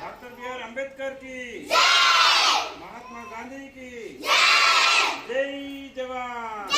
Doctor BR అంబేద్కర్కి Mahatma గాంధీకి జై జవాన్.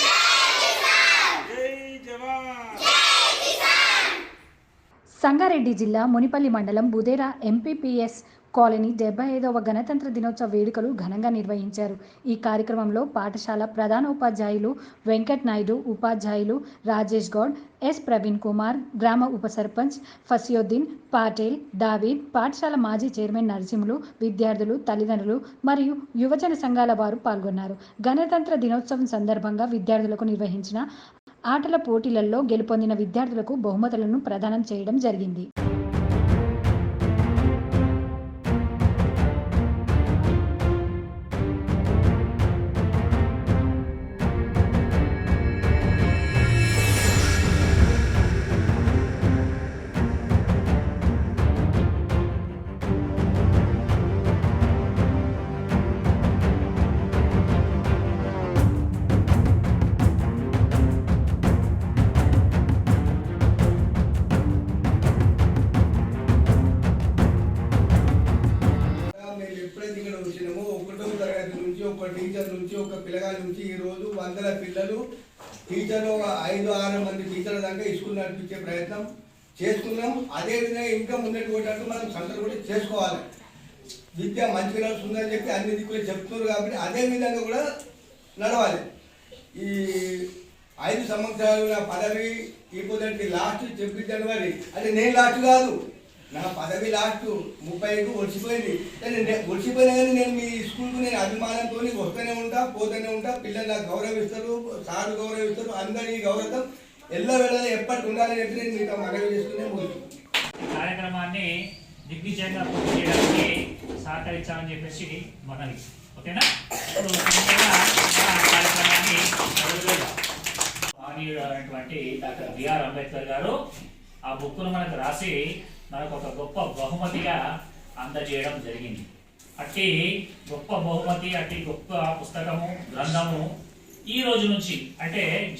సంగారెడ్డి జిల్లా మునిపల్లి మండలం బుదేరా ఎంపీపీఎస్ కాలనీ డెబ్బై ఐదవ గణతంత్ర దినోత్సవ వేడుకలు ఘనంగా నిర్వహించారు. ఈ కార్యక్రమంలో పాఠశాల ప్రధానోపాధ్యాయులు వెంకట్ నాయుడు ఉపాధ్యాయులు రాజేష్ గౌడ్ ఎస్ ప్రవీణ్ కుమార్ గ్రామ ఉప సర్పంచ్ ఫసియుద్దీన్ పాటేల్ దావీద్ పాఠశాల మాజీ చైర్మన్ నరసింహులు విద్యార్థులు తల్లిదండ్రులు మరియు యువజన సంఘాల వారు పాల్గొన్నారు. గణతంత్ర దినోత్సవం సందర్భంగా విద్యార్థులకు నిర్వహించిన ఆటల పోటీలలో గెలుపొందిన విద్యార్థులకు బహుమతులను ప్రదానం చేయడం జరిగింది. నుంచి ఒక పిల్లగాడి నుంచి ఈరోజు వందల పిల్లలు టీచర్లు ఒక ఐదు ఆరు మంది టీచర్ల దాకా స్కూల్ నడిపించే ప్రయత్నం చేసుకున్నాం అదేవిధంగా ఇంకా ముందటి మనం సంతలు కూడా చేసుకోవాలి. విద్య మంచిగా నడుస్తుందని చెప్పి అన్ని దిక్కులు చెప్తున్నారు కాబట్టి అదే విధంగా కూడా నడవాలి. ఈ ఐదు సంవత్సరాలు నా పదవి ఇప్పుడంటే లాస్ట్ చెప్పి జనవరి. అంటే నేను లాస్ట్ కాదు. నా పదవి లాస్ట్ ముప్పైకు ఒడిచిపోయింది ఒడిచిపోయినా కానీ నేను మీ స్కూల్కు నేను అభిమానంతో వస్తూనే ఉంటా పోతూనే ఉంటా. పిల్లలు నాకు గౌరవిస్తారు సార్ గౌరవిస్తారు అందరి గౌరవం ఎల్ల వెళ్ళాలి ఎప్పటి ఉండాలని చెప్పి నేను మీతో మనవి చేసుకునే ముగిస్తున్నాను కార్యక్రమాన్ని దిగ్విజయంగా పూర్తి చేయడానికి సహకరించాలని చెప్పేసి మనవి. ఓకేనా? కార్యక్రమాన్ని మొదలుపెడదాం. డాక్టర్ బిఆర్ అంబేద్కర్ గారు ఆ బుక్ను మనకు రాసి మనకు ఒక గొప్ప బహుమతిగా అందజేయడం జరిగింది. అట్టి గొప్ప బహుమతి అట్టి గొప్ప పుస్తకము గ్రంథము ఈ రోజు నుంచి అంటే